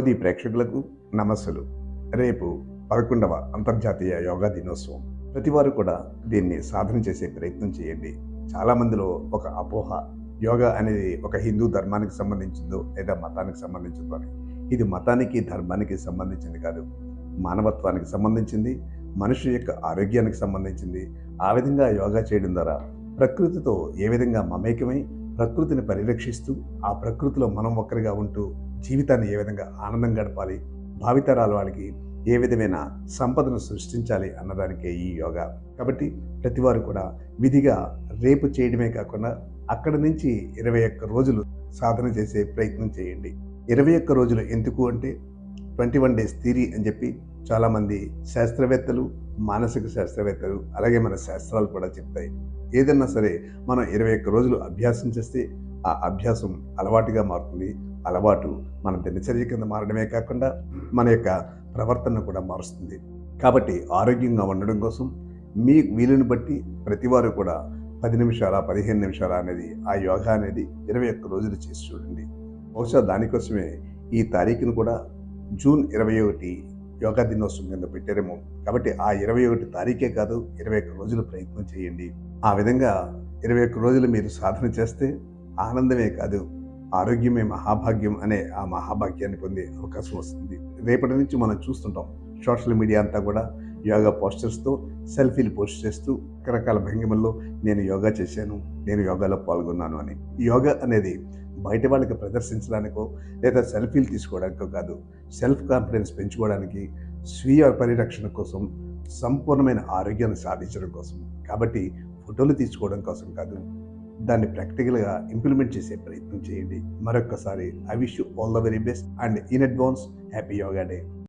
కొద్ది ప్రేక్షకులకు నమస్సులు. రేపు పదకొండవ అంతర్జాతీయ యోగా దినోత్సవం. ప్రతివారు కూడా దీన్ని సాధన చేసే ప్రయత్నం చేయండి. చాలా మందిలో ఒక అపోహ యోగా అనేది ఒక హిందూ ధర్మానికి సంబంధించిందో లేదా మతానికి సంబంధించిందో అని. ఇది మతానికి ధర్మానికి సంబంధించింది కాదు. మానవత్వానికి సంబంధించింది మనిషి యొక్క ఆరోగ్యానికి సంబంధించింది. ఆ విధంగా యోగా చేయడం ద్వారా ప్రకృతితో ఏ విధంగా మమేకమై ప్రకృతిని పరిరక్షిస్తూ ఆ ప్రకృతిలో మనం ఒక్కరిగా ఉంటూ జీవితాన్ని ఏ విధంగా ఆనందం గడపాలి భావితరాల వాళ్ళకి ఏ విధమైన సంపదను సృష్టించాలి అన్నదానికే ఈ యోగా. కాబట్టి ప్రతివారు కూడా విధిగా రేపు చేయడమే కాకుండా అక్కడి నుంచి ఇరవై ఒక్క రోజులు సాధన చేసే ప్రయత్నం చేయండి. ఇరవై ఒక్క రోజులు ఎందుకు అంటే ట్వంటీ వన్ డేస్ థీరీ అని చెప్పి చాలామంది శాస్త్రవేత్తలు మానసిక శాస్త్రవేత్తలు అలాగే మన శాస్త్రాలు కూడా చెప్తాయి. ఏదన్నా సరే మనం ఇరవై ఒక్క రోజులు అభ్యాసం చేస్తే ఆ అభ్యాసం అలవాటుగా మారుతుంది. అలవాటు మన దినచర్య కింద మారడమే కాకుండా మన యొక్క ప్రవర్తన కూడా మారుస్తుంది. కాబట్టి ఆరోగ్యంగా ఉండడం కోసం మీ వీలుని బట్టి ప్రతివారు కూడా పది నిమిషాల పదిహేను నిమిషాల అనేది ఆ యోగా అనేది ఇరవై ఒక్క రోజులు చేసి చూడండి. బహుశా దానికోసమే ఈ తారీఖును కూడా జూన్ ఇరవై ఒకటి యోగా దినోత్సవం కింద పెట్టారేమో. కాబట్టి ఆ ఇరవై ఒకటి తారీఖే కాదు ఇరవై ఒక్క రోజులు ప్రయత్నం చేయండి. ఆ విధంగా ఇరవై ఒక్క రోజులు మీరు సాధన చేస్తే ఆనందమే కాదు ఆరోగ్యమే మహాభాగ్యం అనే ఆ మహాభాగ్యాన్ని పొందే అవకాశం వస్తుంది. రేపటి నుంచి మనం చూస్తుంటాం సోషల్ మీడియా అంతా కూడా యోగా పోస్టర్స్తో సెల్ఫీలు పోస్ట్ చేస్తూ రకరకాల భంగిమల్లో నేను యోగా చేశాను నేను యోగాలో పాల్గొన్నాను అని. యోగా అనేది బయట వాళ్ళకి ప్రదర్శించడానికో లేదా సెల్ఫీలు తీసుకోవడానికో కాదు సెల్ఫ్ కాన్ఫిడెన్స్ పెంచుకోవడానికి స్వీయ పరిరక్షణ కోసం సంపూర్ణమైన ఆరోగ్యాన్ని సాధించడం కోసం. కాబట్టి ఫోటోలు తీసుకోవడం కోసం కాదు దాన్ని ప్రాక్టికల్గా ఇంప్లిమెంట్ చేసే ప్రయత్నం చేయండి. మరొక్కసారి I wish you all the very best and in advance happy yoga day.